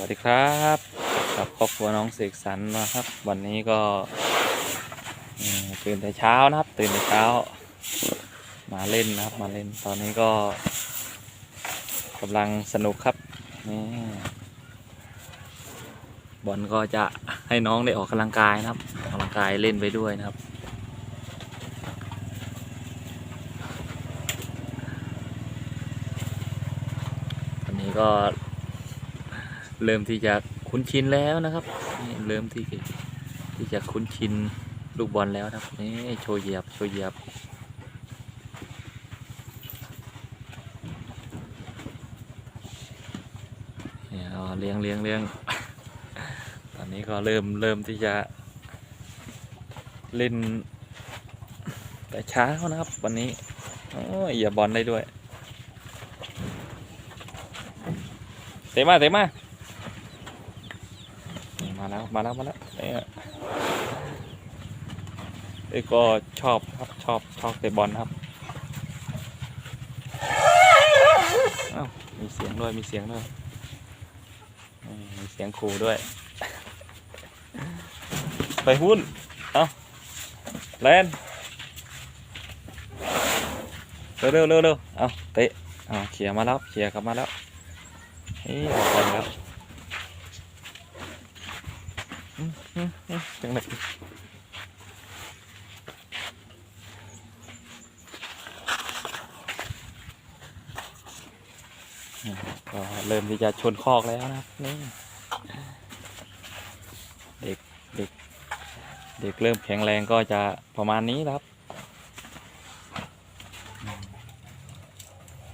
วัสดีครับกับครอบครัวน้องเสกสรรนะครับ วันนี้ก็ตื่นแต่เช้านะครับ ตื่นแต่เช้า มาเล่นนะครับ มาเล่นตอนนี้ก็กำลังสนุกครับนี่บอลก็จะให้น้องได้ออกกำลังกายนะครับออกกำลังกายเล่นไปด้วยนะครับันนี้ก็ เริ่มที่จะคุ้นชินแล้วนะครับนี่เริ่มที่ที่จะคุ้นชินลูกบอลแล้วนะครับนี่โชว์เหยียบโชว์เหยียบเนี่ยเอาเลี้ยงเลี้ยงเลี้ยงตอนนี้ก็เริ่มเริ่มที่จะเล่นแต่เช้านะครับ วันนี้โอ้ยเหยียบอลได้ด้วยเตะมาเตะมมา แล้วมาแล้วมาแล้วเนี่ยเอ้ยก็ชอบครับชอบชอบเตะบอลครับอ้าวมีเสียงด้วยมีเสียงด้วยมีเสียงขู่ด้วย ไปหุ้นเอาแลนเร็วเร็วเร็วเร็วเอาเตะเอาเขี่ยมาแล้วเขี่ยกลับมาแล้วนี่ออกไปแล้วอืมอืมอืม จังเลยนี่ก็เริ่มที่จะชนคอกแล้วนะครับนี่เด็กเด็กเด็กเริ่มแข็งแรงก็จะประมาณนี้ครับ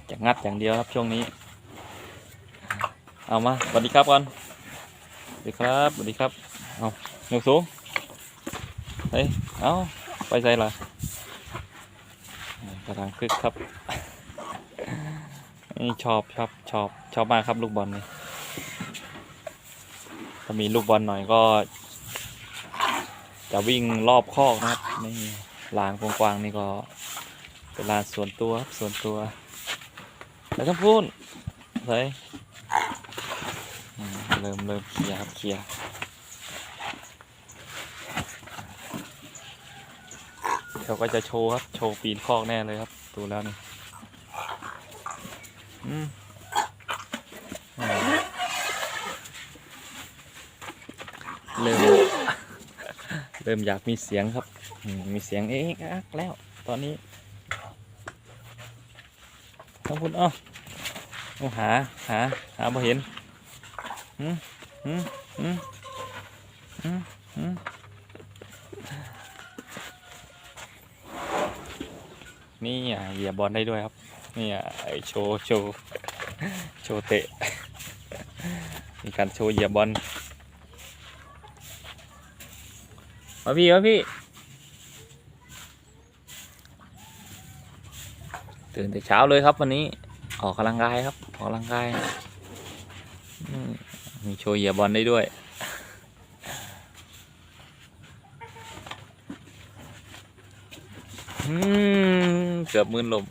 จะงัดอย่างเดียวครับช่วงนี้ เอามาสวัสดีครับก่อนสวัสดีครับสวัสดีครับเอา ยกสูงเฮ้ยเอาไปใส่ละกระทางคึกครับ นี่ชอบชอบชอบชอบมากครับลูกบอลนี่ถ้ามีลูกบอลหน่อยก็ จะวิ่งรอบคอกนะครับนี่ลานกว้างๆนี่ก็เป็นลานส่วนตัวครับส่วนตัวแล้วทั้งพูนใส่อืมเริ่มเริ่มเคลียร์ครับเคลียร์ เขาก็จะโชว์ครับ โชว์ปีนคอกแน่เลยครับ ดูแล้วนี่อืมเริ่มเริ่มอยากมีเสียงครับ มีเสียงเอ๊ะอักแล้ว ตอนนี้ต้องพูดอ้อต้องหา หา หาพอเห็นอืมอืมอืมอืมอืม นี่อะเหยียบบอลได้ด้วยครับ นี่อะโชว์โชว์โชว์เตะ มีการโชว์เหยียบบอลมาพี่มาพี่ ตื่นแต่เช้าเลยครับวันนี้ ออกกำลังกายครับ ออกกำลังกาย มีโชว์เหยียบบอลได้ด้วยอืม เกือบมืนลม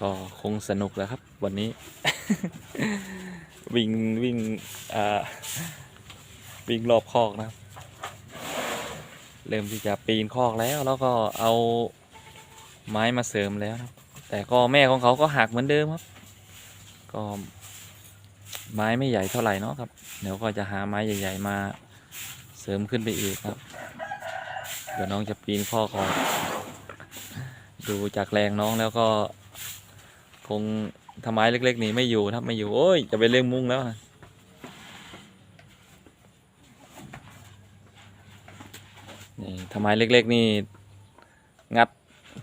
ก็คงสนุกแล้วครับ วันนี้ วิ่งวิ่งอ่าวิ่งรอบคอกนะครับ เริ่มที่จะปีนคอกแล้ว แล้วก็เอาไม้มาเสริมแล้วนะครับแต่ก็แม่ของเขาก็หักเหมือนเดิมครับ ก็ไม้ไม่ใหญ่เท่าไหร่เนาะครับ เดี๋ยวก็จะหาไม้ใหญ่ๆมาเสริมขึ้นไปอีกครับ เดี๋ยวน้องจะปีนคอก่อนดูจากแรงน้องแล้วก็ คงทำไม้เล็ก ๆ นี่ไม่อยู่ครับไม่อยู่โอ้ยจะไปเลี้ยงมุ้งแล้วนะนี่ทำไมเล็ก ๆ นี่ งัด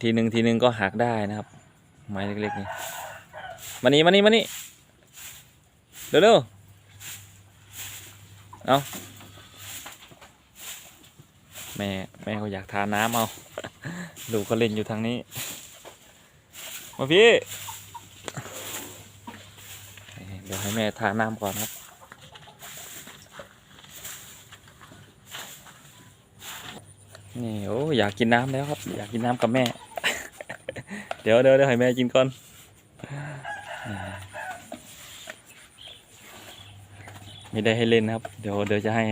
ทีหนึ่งทีหนึ่งก็หักได้นะครับ ไม้เล็ก ๆ นี่ มานี่มานี่มานี่เร็วๆเอาแม่แม่เขาอยากทานน้ำเอาดูเขาเล่นอยู่ทางนี้ มาพี่เดี๋ยวให้แม่ทานน้ำก่อนครับนี่โอ้อยากกินน้ำแล้วครับ อยากกินน้ำกับแม่ เดี๋ยวเดี๋ยวเดี๋ยวให้แม่กินก่อนอ่า ไม่ได้ให้เล่นนะครับ เดี๋ยวเดี๋ยวจะให้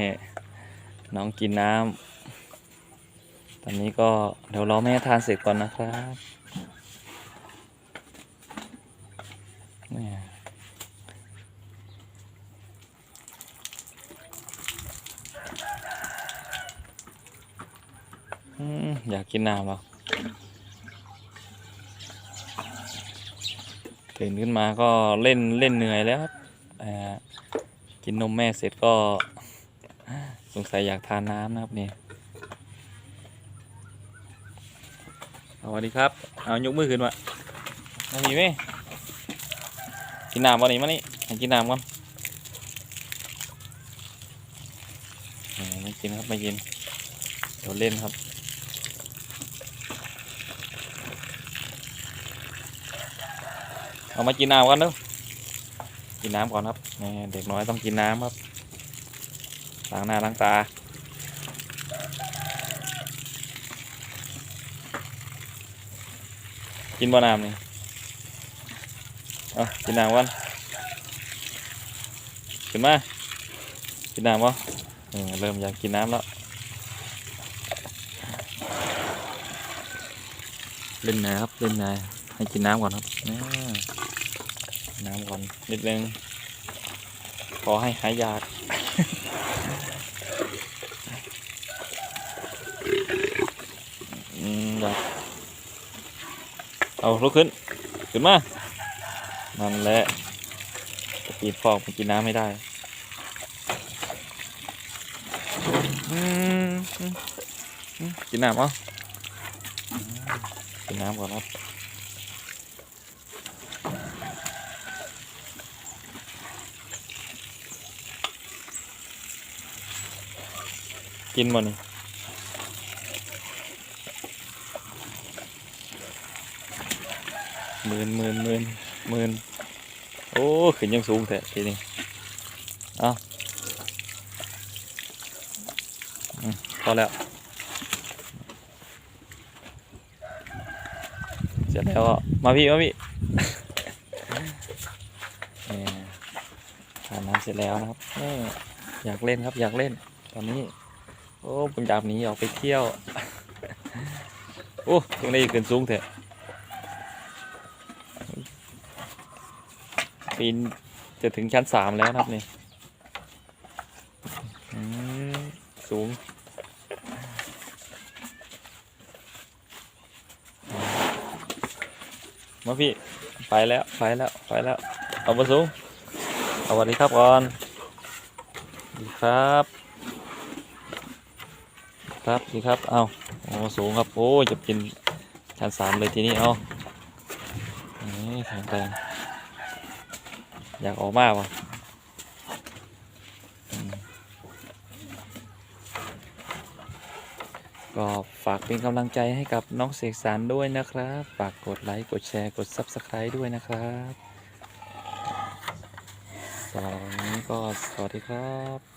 น้องกินน้ำ ตอนนี้ก็เดี๋ยวรอแม่ทานเสร็จก่อนนะครับนี่อืมอยากกินน้ำหรอตื่นขึ้นมาก็เล่นเล่นเหนื่อยแล้วครับอ่า กินนมแม่เสร็จก็สงสัยอยากทานน้ำนะครับนี่สวัสดีครับ เอายกมือขึ้นมาไม่มีไหมกินน้ำวันนี้มานี่ให้กินน้ำก่อนไม่กินครับไม่กิน เดี๋ยวเล่นครับเอามากินน้ำกันเด้อ กินน้ำก่อนครับเด็กน้อยต้องกินน้ำครับล้างหน้าล้างตากินบ่น้ำนี่เอากินน้ำก่อนขึ้นมา กินน้ำบ่เอเริ่มอยากกินน้ำแล้ว เล่นนะครับ เล่นนายให้กินน้ำก่อนครับ น้ำก่อนนิดนึงขอให้หายอยากอืมอยากเอาลุกขึ้น ขึ้นมา นั่นแหละจะปีดฟอกมันกินน้ำไม่ได้กินน้ำเอากินน้ำก่อนครับ กินบ่นี่หมื่นหมื่นหมื่นหมื่นโอ้ขึ้นยังสูงแท้ทีนี้เอาอืมพอแล้วเสร็จแล้วมาพี่มาพี่ทานน้ำเสร็จแล้วนะครับอยากเล่นครับอยากเล่นตอนนี้ โอ้ผมอยากหนีออกไปเที่ยว โอ้ตรงนี้ขึ้นสูงเถอะปีนจะถึงชั้นสามแล้วครับนี่สูงมาพี่ ไปแล้ว ไปแล้ว ไปแล้ว เอามาสูงสวัสดีครับก่อนดีครับ ครับดีครับ เอาโอ้สูงครับ โอ้จะกินชั้นสามเลยทีนี้เอานี่แข็งแรงอยากออกมากว่ะก็ฝากเป็นกำลังใจให้กับน้องเสกสรรด้วยนะครับ ฝากกดไลค์ กดแชร์ กด Subscribe ด้วยนะครับสำหรับวันนี้ก็สวัสดีครับ